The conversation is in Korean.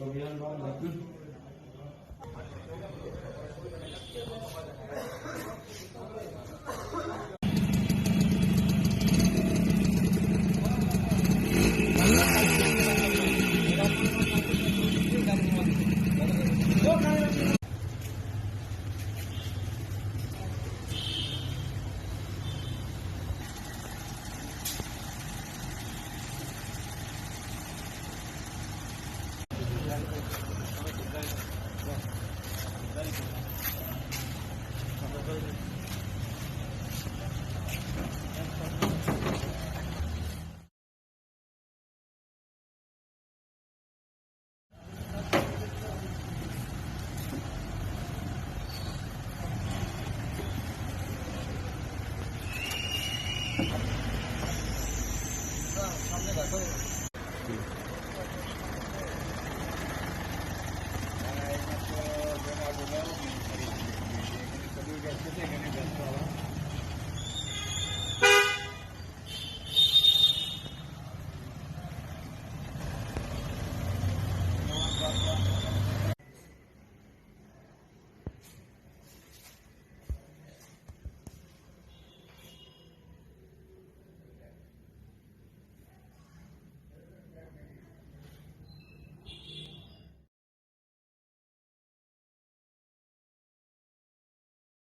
Soruyan var mı? सामने